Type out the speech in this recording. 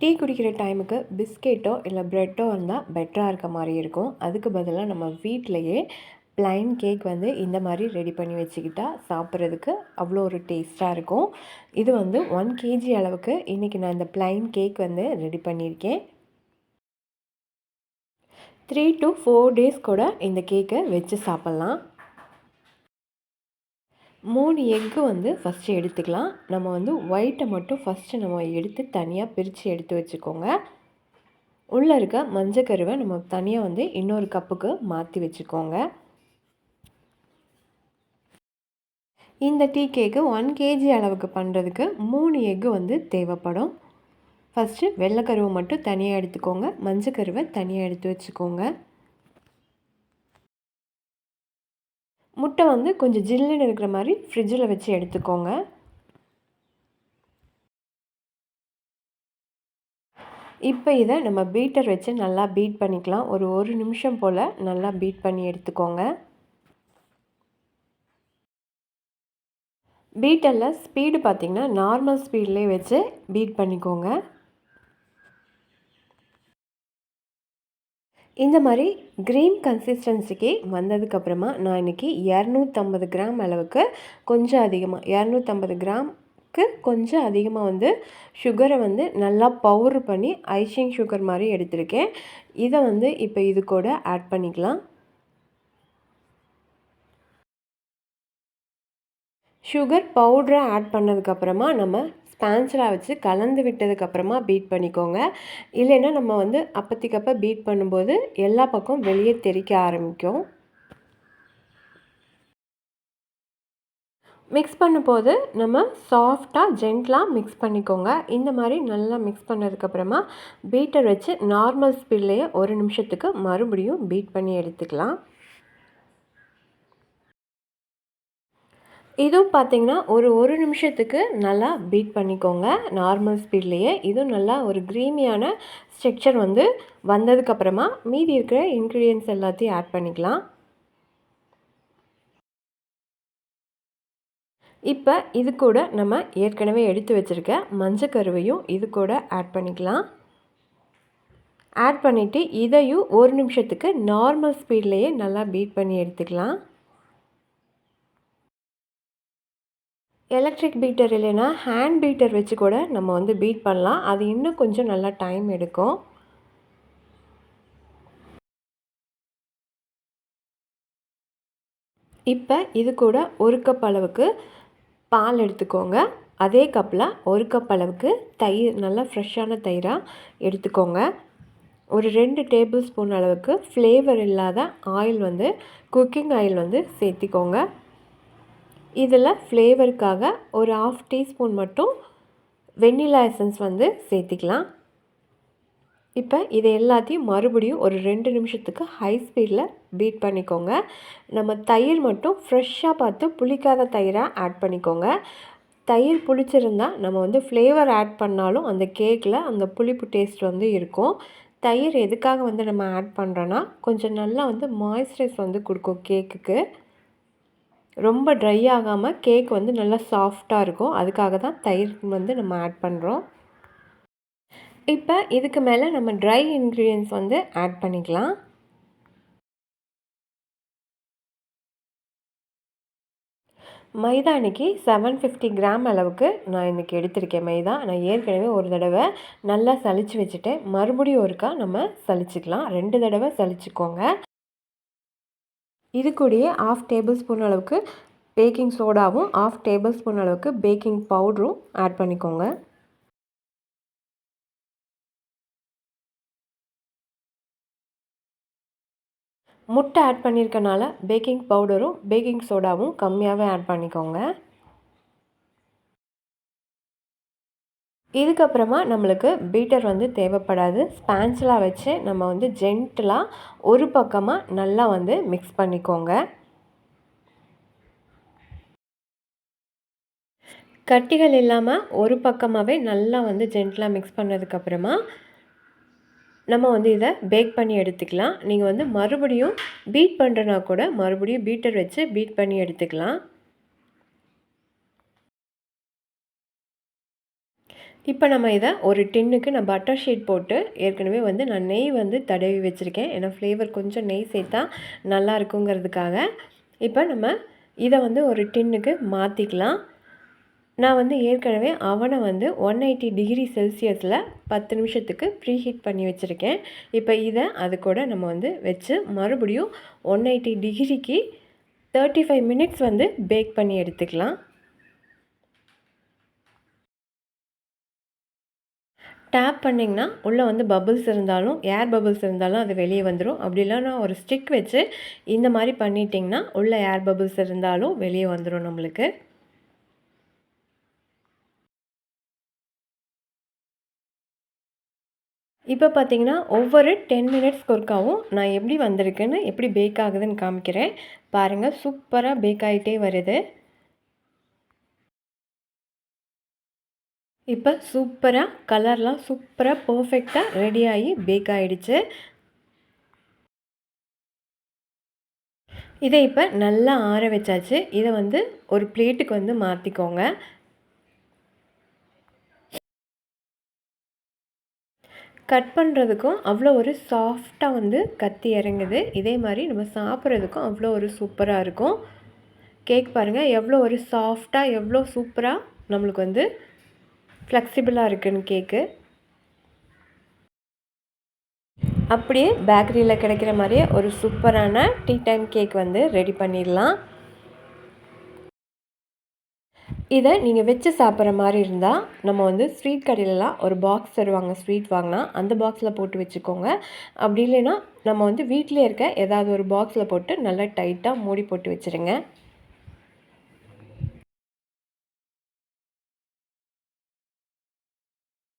Tea குடிக்கிற டைமுக்கு பிஸ்கெட்டோ இல்லை ப்ரெட்டோ இருந்தால் பெட்டராக இருக்க மாதிரி இருக்கும். அதுக்கு பதிலாக நம்ம வீட்டிலையே ப்ளைன் கேக் வந்து இந்த மாதிரி ரெடி பண்ணி வச்சுக்கிட்டா சாப்பிட்றதுக்கு அவ்வளோ ஒரு டேஸ்ட்டாக இருக்கும். இது வந்து ஒன் கேஜி அளவுக்கு இன்றைக்கி நான் இந்த ப்ளைன் கேக் வந்து ரெடி பண்ணியிருக்கேன். த்ரீ டு ஃபோர் டேஸ் கூட இந்த கேக்கை வச்சு சாப்பிட்லாம். மூணு எக்கு வந்து ஃபஸ்ட்டு எடுத்துக்கலாம். நம்ம வந்து ஒயிட்டை மட்டும் ஃபஸ்ட்டு நம்ம எடுத்து தனியாக பிரித்து எடுத்து வச்சுக்கோங்க. உள்ளே இருக்க மஞ்சக்கருவை நம்ம தனியாக வந்து இன்னொரு கப்புக்கு மாற்றி வச்சுக்கோங்க. இந்த டீ கேக்கு ஒன் கேஜி அளவுக்கு பண்ணுறதுக்கு மூணு எக்கு வந்து தேவைப்படும். ஃபஸ்ட்டு வெள்ளைக்கருவை மட்டும் தனியாக எடுத்துக்கோங்க. மஞ்சக்கருவை தனியாக எடுத்து வச்சுக்கோங்க. முட்டை வந்து கொஞ்சம் ஜில்லுன்னு இருக்கிற மாதிரி ஃப்ரிட்ஜில் வச்சு எடுத்துக்கோங்க. இப்போ இதை நம்ம பீட்டர் வச்சு நல்லா பீட் பண்ணிக்கலாம். ஒரு ஒரு நிமிஷம் போல் நல்லா பீட் பண்ணி எடுத்துக்கோங்க. பீட்டரில் ஸ்பீடு பார்த்திங்கன்னா நார்மல் ஸ்பீட்லேயே வச்சு பீட் பண்ணிக்கோங்க. இந்த மாதிரி க்ரீன் கன்சிஸ்டன்சிக்கு வந்ததுக்கப்புறமா நான் இன்றைக்கி இரநூத்தம்பது கிராம் அளவுக்கு கொஞ்சம் அதிகமாக இரநூத்தம்பது கிராம்க்கு கொஞ்சம் அதிகமாக வந்து சுகரை வந்து நல்லா பவுட்ரு பண்ணி ஐசிங் சுகர் மாதிரி எடுத்திருக்கேன். இதை வந்து இப்போ இது கூட ஆட் பண்ணிக்கலாம். சுகர் பவுட்ரை ஆட் பண்ணதுக்கப்புறமா நம்ம ஸ்பான்சராக வச்சு கலந்து விட்டதுக்கப்புறமா பீட் பண்ணிக்கோங்க. இல்லைன்னா நம்ம வந்து அப்பத்திக்கப்போ பீட் பண்ணும்போது எல்லா பக்கம் வெளியே தெறிக்க ஆரம்பிக்கும். மிக்ஸ் பண்ணும்போது நம்ம சாஃப்டாக ஜென்ட்லாக மிக்ஸ் பண்ணிக்கோங்க. இந்த மாதிரி நல்லா மிக்ஸ் பண்ணதுக்கப்புறமா பீட்டர் வச்சு நார்மல் ஸ்பீட்லேயே ஒரு நிமிஷத்துக்கு மறுபடியும் பீட் பண்ணி எடுத்துக்கலாம். இதுவும் பார்த்திங்கன்னா ஒரு ஒரு நிமிஷத்துக்கு நல்லா பீட் பண்ணிக்கோங்க. நார்மல் ஸ்பீட்லேயே இதுவும் நல்லா ஒரு க்ரீமியான ஸ்ட்ரக்சர் வந்து வந்ததுக்கப்புறமா மீதி இருக்கிற இன்க்ரீடியன்ஸ் எல்லாத்தையும் ஆட் பண்ணிக்கலாம். இப்போ இது கூட நம்ம ஏற்கனவே எடுத்து வச்சுருக்க மஞ்சக்கருவையும் இது கூட ஆட் பண்ணிக்கலாம். ஆட் பண்ணிவிட்டு இதையும் ஒரு நிமிஷத்துக்கு நார்மல் ஸ்பீட்லேயே நல்லா பீட் பண்ணி எடுத்துக்கலாம். எலக்ட்ரிக் பீட்டர் இல்லைன்னா ஹேண்ட் பீட்டர் வச்சு கூட நம்ம வந்து பீட் பண்ணலாம். அது இன்னும் கொஞ்சம் நல்லா டைம் எடுக்கும். இப்போ இது கூட ஒரு கப் அளவுக்கு பால் எடுத்துக்கோங்க. அதே கப்பில் ஒரு கப் அளவுக்கு தயிர் நல்லா ஃப்ரெஷ்ஷான தயிராக எடுத்துக்கோங்க. ஒரு ரெண்டு டேபிள் ஸ்பூன் அளவுக்கு ஃப்ளேவர் இல்லாத ஆயில் வந்து குக்கிங் ஆயில் வந்து சேர்த்திக்கோங்க. இதில் ஃப்ளேவருக்காக ஒரு ஆஃப் டீஸ்பூன் மட்டும் வெண்ணிலா எசன்ஸ் வந்து சேர்த்திக்கலாம். இப்போ இதை எல்லாத்தையும் மறுபடியும் ஒரு ரெண்டு நிமிஷத்துக்கு ஹை ஸ்பீடில் பீட் பண்ணிக்கோங்க. நம்ம தயிர் மட்டும் ஃப்ரெஷ்ஷாக பார்த்து புளிக்காத தயிராக ஆட் பண்ணிக்கோங்க. தயிர் புளிச்சிருந்தால் நம்ம வந்து ஃப்ளேவர் ஆட் பண்ணாலும் அந்த கேக்கில் அந்த புளிப்பு டேஸ்ட் வந்து இருக்கும். தயிர் எதுக்காக வந்து நம்ம ஆட் பண்ணுறோன்னா கொஞ்சம் நல்லா வந்து மாய்ஸ்சரைஸ் வந்து கொடுக்கும் கேக்குக்கு ரொம்ப ட்ரை ஆகாமல் கேக் வந்து நல்லா சாஃப்டாக இருக்கும். அதுக்காக தான் தயிர் வந்து நம்ம ஆட் பண்ணுறோம் இப்போ இதுக்கு மேலே நம்ம ட்ரை இன்க்ரீடியன்ஸ் வந்து ஆட் பண்ணிக்கலாம். மைதா இன்றைக்கி செவன் ஃபிஃப்டி கிராம் அளவுக்கு நான் இன்றைக்கி எடுத்திருக்கேன் மைதா. நான் ஏற்கனவே ஒரு தடவை நல்லா சளிச்சு வச்சுட்டேன். மறுபடியும் ஒருக்கா நம்ம சளிச்சிக்கலாம். ரெண்டு தடவை சளிச்சிக்கோங்க. இது கூடயே ஆஃப் டேபிள் ஸ்பூன் அளவுக்கு பேக்கிங் சோடாவும் ஆஃப் டேபிள் ஸ்பூன் அளவுக்கு பேக்கிங் பவுடரும் ஆட் பண்ணிக்கோங்க. முட்டை ஆட் பண்ணியிருக்கனால பேக்கிங் பவுடரும் பேக்கிங் சோடாவும் கம்மியாகவே ஆட் பண்ணிக்கோங்க. இதுக்கப்புறமா நம்மளுக்கு பீட்டர் வந்து தேவைப்படாது. ஸ்பான்ஸ்லாம் வச்சு நம்ம வந்து ஜென்டலாக ஒரு பக்கமாக நல்லா வந்து மிக்ஸ் பண்ணிக்கோங்க. கட்டிகள் இல்லாமல் ஒரு பக்கமாகவே நல்லா வந்து ஜென்டலாக மிக்ஸ் பண்ணதுக்கப்புறமா நம்ம வந்து இதை பேக் பண்ணி எடுத்துக்கலாம். நீங்கள் வந்து மறுபடியும் பீட் பண்ணுறனா கூட மறுபடியும் பீட்டர் வச்சு பீட் பண்ணி எடுத்துக்கலாம். இப்போ நம்ம இதை ஒரு டின்னுக்கு நான் பட்டர் ஷீட் போட்டு ஏற்கனவே வந்து நான் நெய் வந்து தடவி வச்சுருக்கேன். ஏன்னா ஃப்ளேவர் கொஞ்சம் நெய் சேர்த்தா நல்லா இருக்குங்கிறதுக்காக. இப்போ நம்ம இதை வந்து ஒரு டின்னுக்கு மாற்றிக்கலாம் நான் வந்து ஏற்கனவே அவனை வந்து ஒன் எயிட்டி டிகிரி செல்சியஸில் பத்து நிமிஷத்துக்கு ப்ரீ ஹீட் பண்ணி வச்சுருக்கேன். இப்போ இதை அது கூட நம்ம வந்து வச்சு மறுபடியும் ஒன் எயிட்டி டிகிரிக்கு தேர்ட்டி ஃபைவ் மினிட்ஸ் வந்து பேக் பண்ணி எடுத்துக்கலாம். டேப் பண்ணிங்கன்னா உள்ளே வந்து பபுள்ஸ் இருந்தாலும் ஏர் பபுள்ஸ் இருந்தாலும் அது வெளியே வந்துடும் அப்படி நான் ஒரு ஸ்டிக் வச்சு இந்த மாதிரி பண்ணிட்டிங்கன்னா உள்ளே ஏர் பபுள்ஸ் இருந்தாலும் வெளியே வந்துடும் நம்மளுக்கு. இப்போ பார்த்தீங்கன்னா ஒவ்வொரு டென் மினிட்ஸ்க்கு ஒர்க்காகவும் நான் எப்படி வந்திருக்குன்னு எப்படி பேக் ஆகுதுன்னு காமிக்கிறேன். பாருங்கள் சூப்பராக பேக் ஆகிட்டே வருது. இப்போ சூப்பராக கலர்லாம் சூப்பராக பர்ஃபெக்டாக ரெடி ஆகி பேக் ஆகிடுச்சு இதை இப்போ நல்லா ஆற வச்சாச்சு. இதை வந்து ஒரு பிளேட்டுக்கு வந்து மாற்றிக்கோங்க கட் பண்ணுறதுக்கும் அவ்வளோ ஒரு சாஃப்டாக வந்து கத்தி இறங்குது. இதே மாதிரி நம்ம சாப்பிட்றதுக்கும் அவ்வளோ ஒரு சூப்பராக இருக்கும். கேக் பாருங்கள் எவ்வளோ ஒரு சாஃப்டாக எவ்வளோ சூப்பராக நம்மளுக்கு வந்து ஃப்ளெக்சிபிளாக இருக்குன்னு கேக்கு. அப்படியே பேக்கரியில் கிடைக்கிற மாதிரியே ஒரு சூப்பரான டீ டைம் கேக் வந்து ரெடி பண்ணிடலாம். இதை நீங்கள் வச்சு சாப்பிட்ற மாதிரி இருந்தால் நம்ம வந்து ஸ்வீட் கடையிலலாம் ஒரு பாக்ஸ் தருவாங்க ஸ்வீட் வாங்கினா அந்த பாக்ஸில் போட்டு வச்சுக்கோங்க. அப்படி இல்லைன்னா நம்ம வந்து வீட்டிலே இருக்க ஏதாவது ஒரு பாக்ஸில் போட்டு நல்லா டைட்டாக மூடி போட்டு வச்சுருங்க.